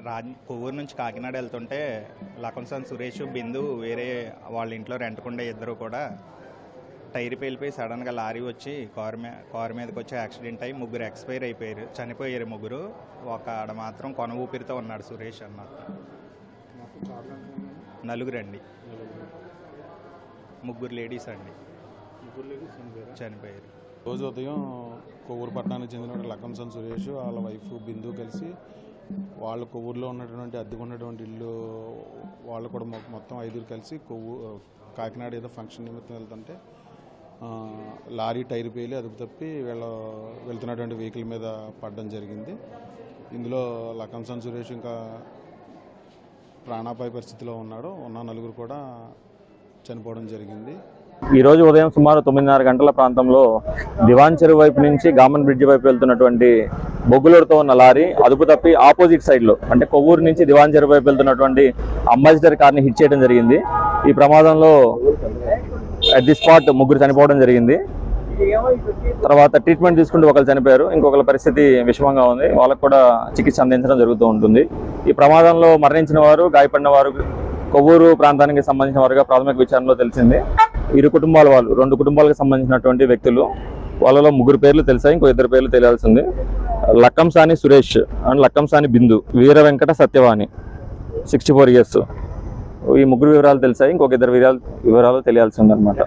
రాజ్ కొవ్వూరు నుంచి కాకినాడ వెళ్తుంటే లకంసన్ సురేష్ బిందు వేరే వాళ్ళ ఇంట్లో రెంటకుండే ఇద్దరు కూడా టైర్ పేలిపోయి సడన్గా లారీ వచ్చి కారు మీద కారు మీదకి వచ్చి యాక్సిడెంట్ అయ్యి ముగ్గురు ఎక్స్పైర్ అయిపోయారు. చనిపోయారు ముగ్గురు. ఒక ఆడ మాత్రం కొన ఊపిరితో ఉన్నాడు సురేష్ అన్న నలుగురు అండి ముగ్గురు లేడీస్ అండి. చనిపోయారు? రోజు ఉదయం కొవ్వూరు పట్టణానికి చెందిన లకంసన్ సురేష్ వాళ్ళ వైఫ్ బిందు కలిసి వాళ్ళ కొవ్వూరులో ఉన్నటువంటి అద్దెకున్నటువంటి ఇల్లు వాళ్ళు కూడా మొత్తం ఐదుగురు కలిసి కొవ్వు కాకినాడ ఏదో ఫంక్షన్ నిమిత్తం వెళ్తుంటే లారీ టైర్ పేలి అదుపు తప్పి వీళ్ళ వెళ్తున్నటువంటి వెహికల్ మీద పడడం జరిగింది. ఇందులో లకంసన్ సురేష్ ఇంకా ప్రాణాపాయ పరిస్థితిలో ఉన్నాడు. ఉన్న నలుగురు కూడా చనిపోవడం జరిగింది. ఈరోజు ఉదయం సుమారు తొమ్మిదిన్నర గంటల ప్రాంతంలో దివాన్ చెరువు వైపు నుంచి గామన్ బ్రిడ్జ్ వైపు వెళ్తున్నటువంటి బొగ్గులూరుతో ఉన్న లారీ అదుపు తప్పి ఆపోజిట్ సైడ్లో అంటే కొవ్వూరు నుంచి దివాన్ చెరువు వైపు వెళ్తున్నటువంటి అంబాసిడర్ కార్ని హిట్ చేయడం జరిగింది. ఈ ప్రమాదంలో అట్ ది స్పాట్ ముగ్గురు చనిపోవడం జరిగింది. తర్వాత ట్రీట్మెంట్ తీసుకుంటూ ఒకరు చనిపోయారు. ఇంకొకరి పరిస్థితి విషమంగా ఉంది. వాళ్ళకు కూడా చికిత్స అందించడం జరుగుతూ ఉంటుంది. ఈ ప్రమాదంలో మరణించిన వారు గాయపడిన వారు కొవ్వూరు ప్రాంతానికి సంబంధించిన వారుగా ప్రాథమిక విచారణలో తెలిసింది. ఇరు కుటుంబాల వాళ్ళు రెండు కుటుంబాలకు సంబంధించినటువంటి వ్యక్తులు వాళ్ళలో ముగ్గురు పేర్లు తెలిసాయి ఇంకో ఇద్దరు పేర్లు తెలియాల్సింది. Lakkamsani Suresh and Lakkamsani Bindu Veera Venkata Satyavani sixty four years ఈ ముగ్గురు వివరాలు తెలిసాయి ఇంకొక ఇద్దరు వివరాలు వివరాలు తెలియాల్సి ఉందన్నమాట.